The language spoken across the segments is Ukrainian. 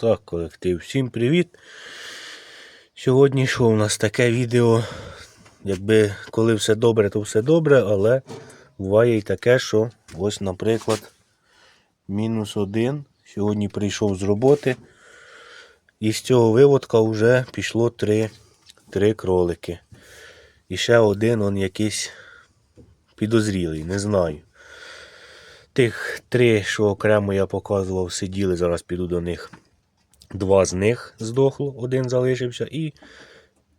Так, колектив, всім привіт. Сьогодні що у нас таке відео. Якби коли все добре, то все добре, але буває і таке, що ось, наприклад, мінус один. Сьогодні прийшов з роботи. І з цього виводка вже пішло три, три кролики. І ще один он якийсь підозрілий, не знаю. Тих три, що окремо я показував, сиділи, зараз піду до них. Два з них здохло, один залишився, і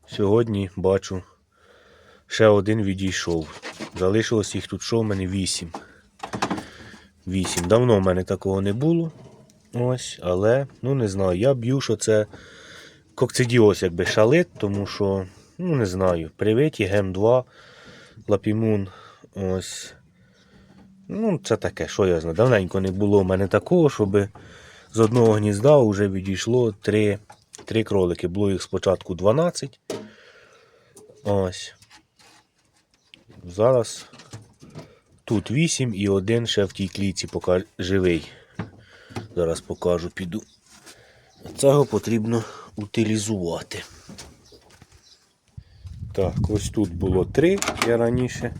сьогодні бачу, ще один відійшов. Залишилось їх тут що в мене вісім. Вісім. Давно в мене такого не було. Ось, але, ну не знаю, я б'ю, що це кокцидіоз якби шалит, тому що, ну не знаю, привиті гем 2 лапімун. Ось. Ну, це таке, що я знаю. Давненько не було в мене такого, щоб з одного гнізда вже відійшло три, три кролики. Було їх спочатку 12. Ось. Зараз тут 8 і один ще в тій клітці поки живий. Зараз покажу, піду. Цього потрібно утилізувати. Так, ось тут було три, я раніше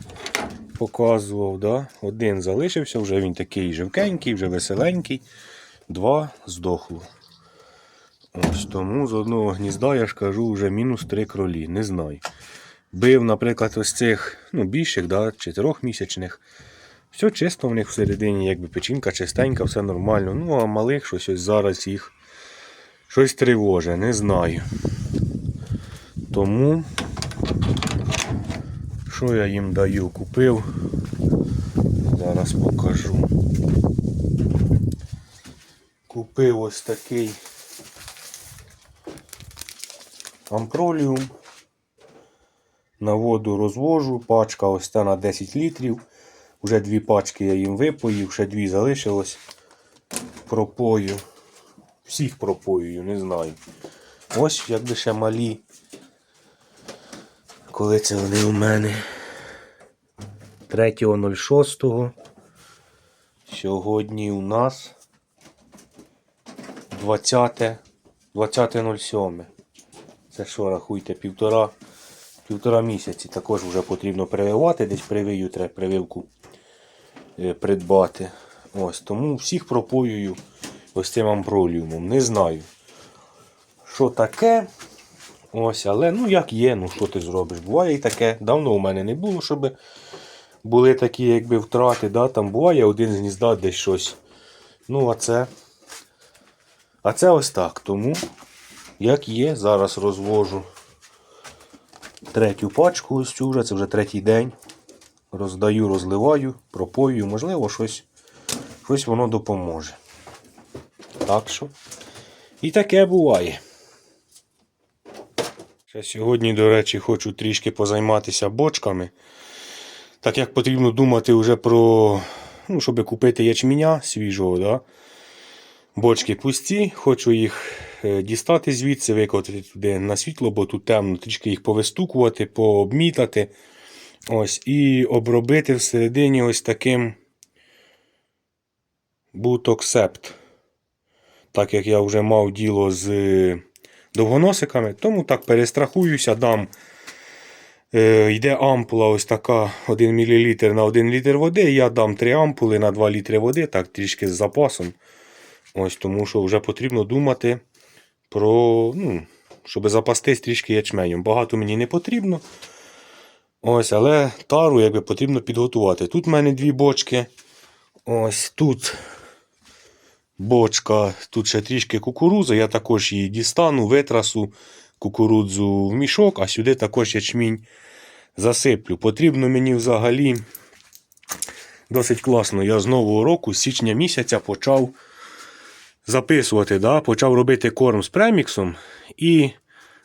показував. Да? Один залишився, вже він такий живкенький, вже веселенький. Два здохло. Ось тому з одного гнізда, я ж кажу, вже мінус три кролі. Не знаю. Бив, наприклад, ось цих ну, більших, да, чотирьохмісячних. Все чисто в них всередині, якби печінка чистенька, все нормально. Ну, а малих щось ось зараз їх щось тривоже, не знаю. Тому, що я їм даю? Купив. Зараз покажу. Купив ось такий ампроліум. На воду розвожу, пачка ось та на 10 літрів. Уже дві пачки я їм випоїв, ще дві залишилось. Пропою. Всіх пропоюю, не знаю. Ось якби ще малі. Коли це вони у мене 3.06. Сьогодні у нас 20 20.07. Це що, рахуйте, півтора, півтора місяці. Також вже потрібно прививати, десь привию, треба прививку е, придбати. Ось, Тому всіх пропоюю ось цим ампроліумом. Не знаю, що таке. Ось, але ну як є, ну що ти зробиш? Буває і таке. Давно у мене не було, щоб були такі якби втрати. Да? Там буває один з гнізда десь щось. Ну, а це. А це ось так. Тому, як є, зараз розвожу третю пачку. Ось цю вже, це вже третій день. Роздаю, розливаю, пропоюю, можливо, щось, щось воно допоможе. Так що. І таке буває. Ще сьогодні, до речі, хочу трішки позайматися бочками. Так як потрібно думати вже про, ну, щоб купити ячменя свіжого. Да? Бочки пусті, хочу їх е, дістати звідси, викотити туди на світло, бо тут темно, трішки їх повистукувати, пообмітати. Ось, І обробити всередині ось таким бутоксепт. Так як я вже мав діло з довгоносиками, тому так перестрахуюся, дам. Е, йде ампула ось така 1 мл на 1 літр води. Я дам 3 ампули на 2 літри води, так трішки з запасом. Ось Тому що вже потрібно думати про, ну, щоб запастись трішки ячменем. Багато мені не потрібно. Ось, Але тару якби, потрібно підготувати. Тут в мене дві бочки. Ось тут бочка, тут ще трішки кукурузи. Я також її дістану, витрасу кукурудзу в мішок, а сюди також ячмінь засиплю. Потрібно мені взагалі досить класно. Я з нового року, з січня місяця, почав записувати, да? почав робити корм з преміксом. І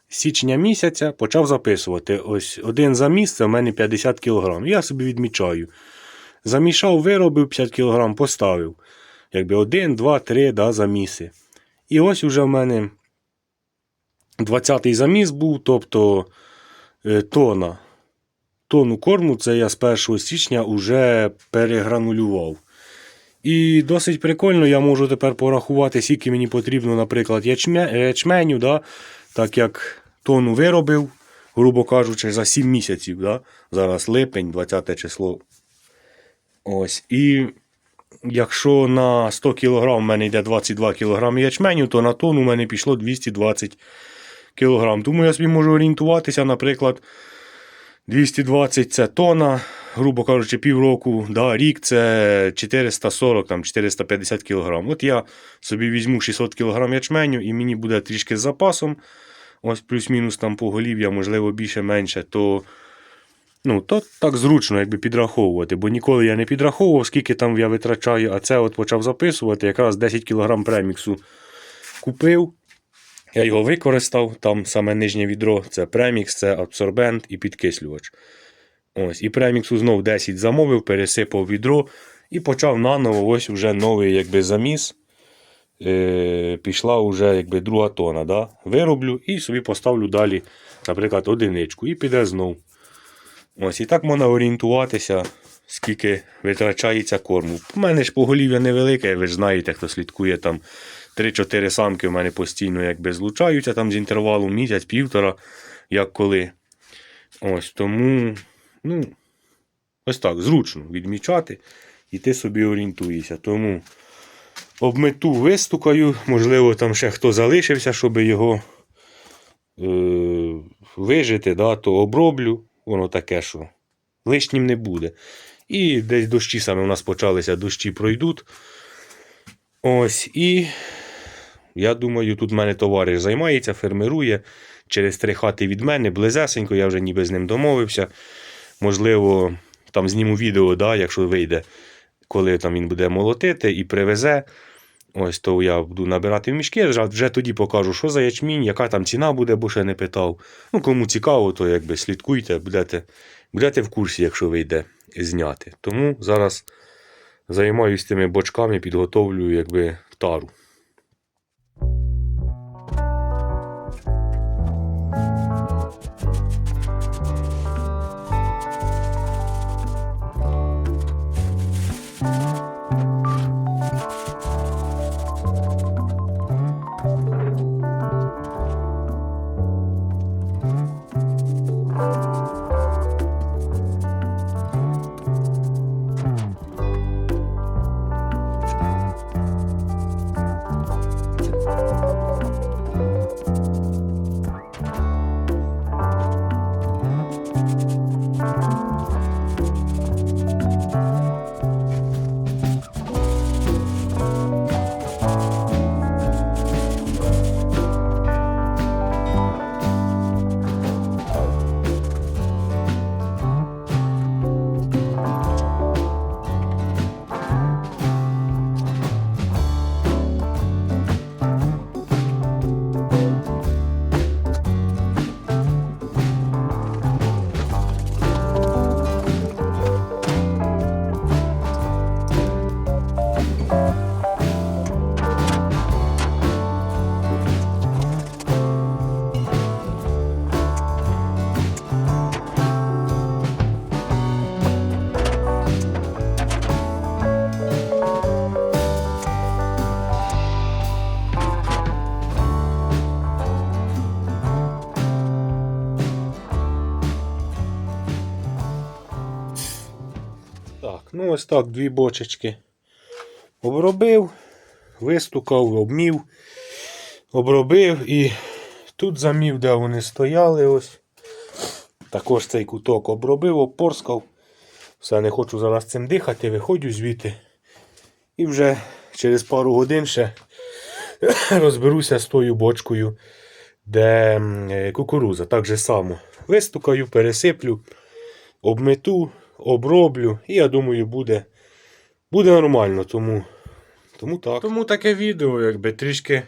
січня місяця почав записувати. Ось один заміс це в мене 50 кг. Я собі відмічаю. Замішав, виробив 50 кг, поставив. Якби один, два, три да, заміси. І ось уже в мене 20-й заміс був, тобто е, тона. Тону корму це я з 1 січня вже перегранулював. І досить прикольно, я можу тепер порахувати, скільки мені потрібно, наприклад, ячменю, да? так як тонну виробив, грубо кажучи, за 7 місяців. Да? Зараз липень, 20 число. Ось. І якщо на 100 кг в мене йде 22 кг ячменю, то на тонну у мене пішло 220 кг. Тому я собі можу орієнтуватися, наприклад, 220 це тонна, грубо кажучи, півроку, да, рік це 440 там, 450 кг. От я собі візьму 600 кг ячменю і мені буде трішки з запасом. Ось плюс-мінус там поголів'я, можливо, більше-менше, то, ну, то так зручно якби підраховувати, бо ніколи я не підраховував, скільки там я витрачаю, а це от почав записувати, якраз 10 кг преміксу купив. Я його використав, там саме нижнє відро це премікс, це абсорбент і підкислювач. Ось, І преміксу знов 10 замовив, пересипав відро і почав наново ось вже новий якби, заміс. Е, пішла вже якби, друга тона. Да? Вироблю і собі поставлю далі, наприклад, одиничку і піде знов. Ось, І так можна орієнтуватися, скільки витрачається корму. У мене ж поголів'я невелике, ви ж знаєте, хто слідкує там 3-4 самки в мене постійно якби злучаються там з інтервалу місяць-півтора, як коли. Ось тому, ну, ось так, зручно відмічати, і ти собі орієнтуєшся. Тому обмету вистукаю, можливо, там ще хто залишився, щоб його е, вижити, да, то оброблю. Воно таке, що лишнім не буде. І десь дощі саме у нас почалися, дощі пройдуть. Ось і я думаю, тут в мене товариш займається, фермерує через три хати від мене, близесенько, я вже ніби з ним домовився. Можливо, там зніму відео, да, якщо вийде, коли там він буде молотити і привезе. Ось то я буду набирати в мішки, вже- вже тоді покажу, що за ячмінь, яка там ціна буде, бо ще не питав. Ну, кому цікаво, то якби слідкуйте, будете, будете в курсі, якщо вийде зняти. Тому зараз займаюсь тими бочками, підготовлюю якби тару. Ну ось так, дві бочечки обробив, вистукав, обмів, обробив і тут замів, де вони стояли. ось. Також цей куток обробив, опорскав. Все, не хочу зараз цим дихати, виходжу звідти. І вже через пару годин ще розберуся з тою бочкою, де кукуруза. Так же само. Вистукаю, пересиплю, обмету, оброблю, і я думаю, буде, буде нормально. Тому, тому так. Тому таке відео, якби трішки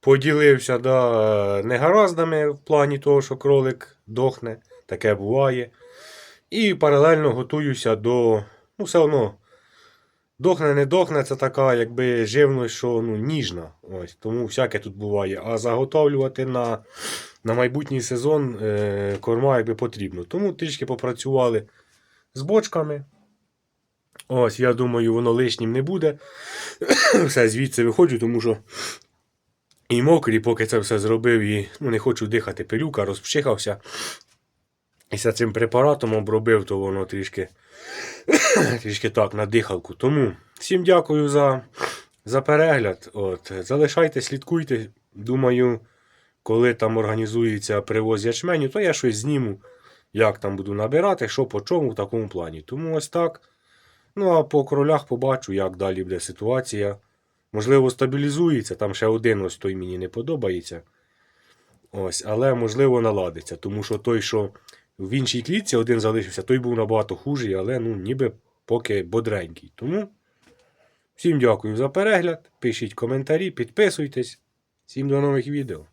поділився да, негараздами в плані того, що кролик дохне, таке буває. І паралельно готуюся до. Ну, все одно. Дохне, не дохне, це така якби живність, що ну, ніжна. Ось, тому всяке тут буває. А заготовлювати на, на майбутній сезон е, корма якби потрібно. Тому трішки попрацювали з бочками. Ось, я думаю, воно лишнім не буде. все звідси виходжу, тому що і мокрий, поки це все зробив, і ну, не хочу дихати пилюка, розпчихався. І за цим препаратом обробив, то воно трішки, трішки так на дихалку. Тому всім дякую за, за перегляд. От, залишайте, слідкуйте. Думаю, коли там організується привоз ячменю, то я щось зніму, як там буду набирати, що по чому в такому плані. Тому ось так. Ну, а по кролях побачу, як далі буде ситуація. Можливо, стабілізується, там ще один ось той мені не подобається. Ось, але можливо наладиться, тому що той, що в іншій клітці один залишився, той був набагато хужий, але ну, ніби поки бодренький. Тому всім дякую за перегляд. Пишіть коментарі, підписуйтесь. Всім до нових відео.